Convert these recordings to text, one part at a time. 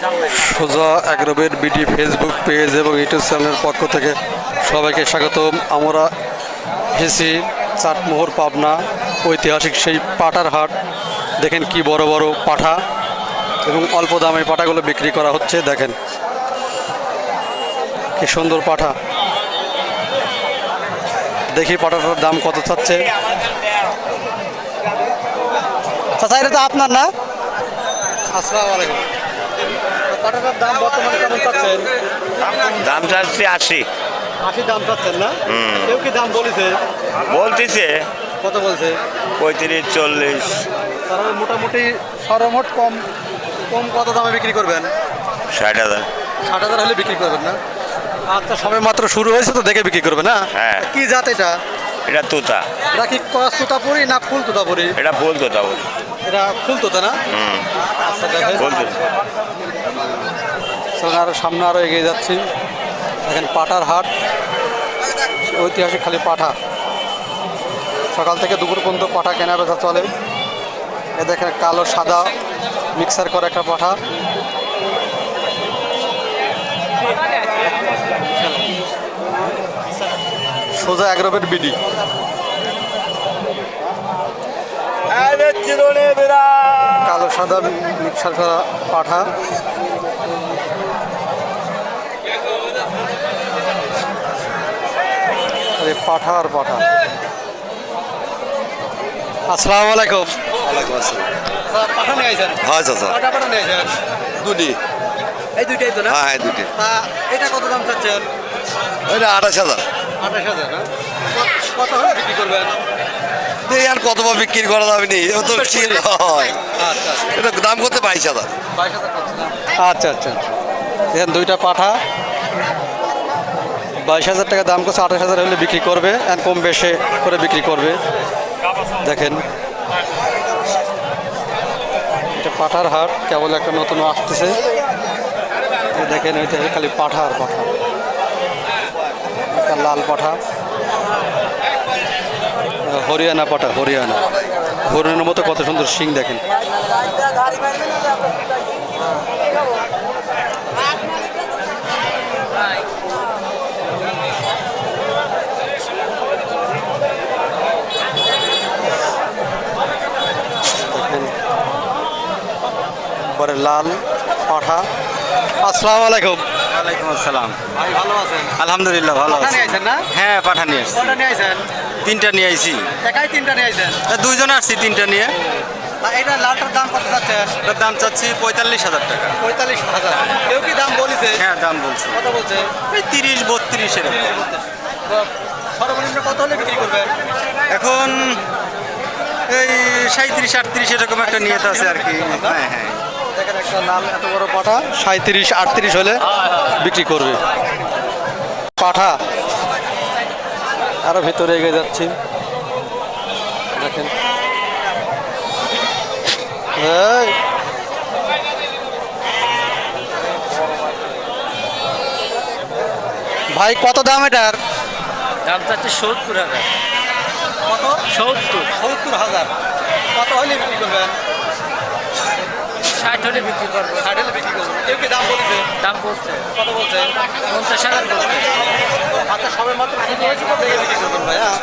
সোজা অ্যাগ্রোবের BD Facebook page এবং ইউটিউব চ্যানেলের পক্ষ থেকে সবাইকে স্বাগতম। আমরা এসেছি চাটমোহর পাবনা ঐতিহাসিক সেই পাটার হাট। দেখেন কি বড় বড় পাঠা এবং অল্প দামে পাঠাগুলো বিক্রি করা হচ্ছে, দেখেন। কি সুন্দর পাঠা। দেখি পাটাটার দাম কত চাচ্ছে। চাচা, এটা তো আপনার না? আসসালামু আলাইকুম। পাটাটার দাম বর্তমানে কেমন চাচ্ছেন? দাম চাচ্ছি আশি। আশি দাম চাচ্ছেন না? কেউ কি দাম বলেছে? বলতেছে। কত বলছে? পঁয়ত্রিশ চল্লিশ। তারা মোটামুটি সর্বমোট কম কম কত দামে বিক্রি করবেন? ষাট হাজার। ষাট হাজার হলে বিক্রি করবেন না? আচ্ছা সবে মাত্র শুরু হয়েছে তো দেখে বিক্রি করবে না? হ্যাঁ। কি জাত এটা? এটা তুতা। এটা কি কস তোতাপুরি না ফুল তোতাপুরি এটা ফুল তোতা বলি এটা ফুল তোতা না? আচ্ছা দেখেন ফুল আরও সামনে আরও এগিয়ে যাচ্ছি। দেখেন পাটার হাট। ঐতিহাসিক খালি পাঠা। সকাল থেকে দুপুর পর্যন্ত পাঠা কেনা বেচা চলে। এ দেখেন কালো সাদা মিক্সার করা একটা পাঠা। সোজা এগ্রোবের বিডি। কালো সাদা মিক্সার করা পাঠা। আরে পাঠা আর পাঠা। আসসালামু আলাইকুম। ওয়ালাইকুম আসসালাম। পাঠা নিয়ে আইছেন? হ্যাঁ চাচা। কয়টা পাঠা নিয়ে আইছেন? দুটি। এই দুইটাই তো না? হ্যাঁ দুটি এটা কত দাম চাচ্ছেন? আঠাশ হাজার। আঠাশ হাজার কত- কত হলে বিক্রি করবেন? এই আর কত বা বিক্রি করা যাবে নি ও তো হয় আচ্ছা। এটা দাম করতে বাইশ হাজার। আচ্ছা আচ্ছা দেখেন দুইটা পাঠা। বাইশ হাজার টাকা দাম করছে আঠাশ হাজার হলে বিক্রি করবে আর কম বেশি করে বিক্রি করবে। দেখেন। এটা পাঠার হাট কেবল একটা নতুন আসতেছে। দেখেন ওইটা খালি পাঠা আর পাঠা। একটা লাল পাঠা। হরিয়ানা পাটা হরিয়ানা। হরিয়ানার মতো কত সুন্দর শিং দেখেন। পরে লাল পাঠা। আসসালামু আলাইকুম। ওয়ালাইকুম আসসালাম। ভাই ভালো আছেন? আলহামদুলিল্লাহ ভালো আছি। না? হ্যাঁ পাঠা নিয়ে আসছি কটা নিয়ে আইছেন? তিনটা নিয়ে আইছি। একাই তিনটা নিয়ে আইছেন? দুইজন আসছি তিনটা নিয়ে। এটা লালটার দাম কত ওটার দাম চাচ্ছি পঁয়তাল্লিশ হাজার টাকা। পঁয়তাল্লিশ হাজার। কেউ কি দাম বলেছে? হ্যাঁ দাম বলছি। কত বলছে? এই তিরিশ বত্রিশ এরকম। সর্বনিম্ন কত হলে বিক্রি করবেন? এখন এই সাঁত্রিশ আটত্রিশ এরকম একটা নিয়ত আছে আর কি। হ্যাঁ হ্যাঁ। দেখেন একটা লাল এত বড় পাঠা সাঁত্রিশ আটত্রিশ হলে বিক্রি করবে। পাঠা। আরও ভিতরে এগিয়ে যাচ্ছি। দেখেন। এই। ভাই কত দাম এটার? দাম চাচ্ছে সত্তর হাজার। কত? সত্তর। সত্তর হাজার। কত হলে বিক্রি করবেন? ষাট হলে বিক্রি করব। ষাট হলে বিক্রি কেউ কি দাম বলেছে? দাম বলছে। কত বলছে? পঞ্চাশ হাজার বলছে। আচ্ছা সবে মাত্র বিক্রি করবেন ভাই হ্যাঁ।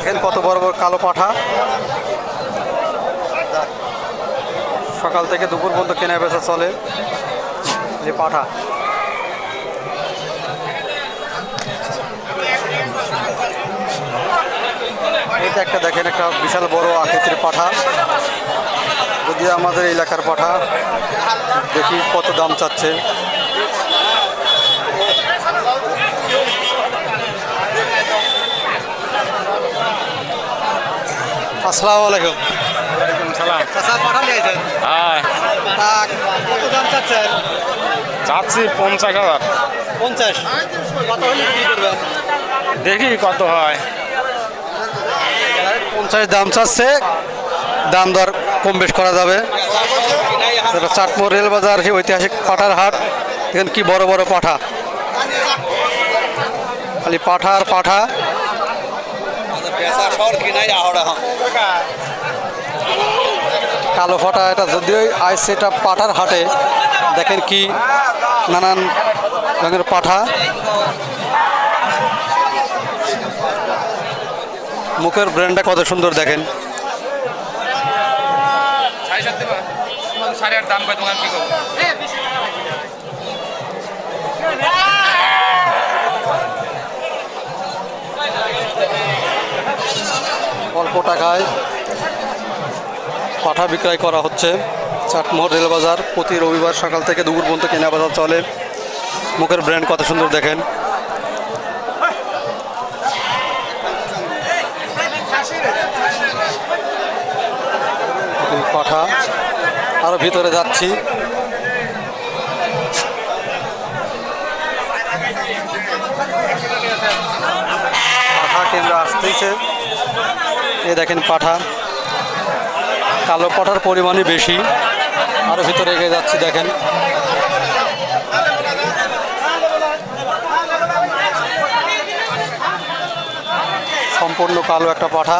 দেখেন কত বড় বড় কালো পাঠা। সকাল থেকে দুপুর পর্যন্ত কেনা বেচা চলে যে পাঠা। এটা একটা দেখেন একটা বিশাল বড় আকৃতির পাঠা। যদি আমাদের এলাকার পাঠা দেখি কত দাম চাচ্ছে। আসসালামু আলাইকুম। হ্যাঁ। চাচ্ছি পঞ্চাশ হাজার। পঞ্চাশ। দেখি কত হয়। পঞ্চাশ দাম চাচ্ছে। দাম দর কম বেশ করা যাবে। চাটমোহর রেল বাজার সেই ঐতিহাসিক পাঠার হাট। এখানে কি বড় বড় পাঠা। খালি পাঠা পাঠা। কালো ফাটা এটা যদিও আইসে এটা পাঠার হাটে। দেখেন কি নানান রঙের পাঠা। মুখের ব্র্যান্ডটা কত সুন্দর দেখেন। আট দাম কয় কি করব অল্প টাকায় পাঠা বিক্রয় করা হচ্ছে। চাটমোহর রেলবাজার প্রতি রবিবার সকাল থেকে দুপুর পর্যন্ত কেনা বাজার চলে। মুখের ব্র্যান্ড কত সুন্দর দেখেন। পাঠা। আরও ভিতরে যাচ্ছি। পাঠা আসতেছে এ দেখেন পাঠা। কালো পাঠার পরিমাণই বেশি। আরও ভিতরে এগিয়ে যাচ্ছি, দেখেন। সম্পূর্ণ কালো একটা পাঠা।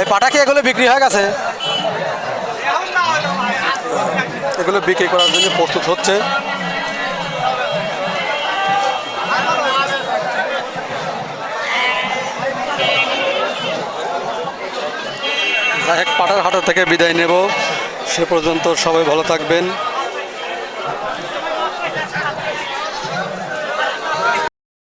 এই পাঠা কি এগুলো বিক্রি হয়ে গেছে? এগুলো বিক্রি করার জন্য প্রস্তুত হচ্ছে। হোক, পাটার হাটের থেকে বিদায় নেব। সে পর্যন্ত সবাই ভালো থাকবেন।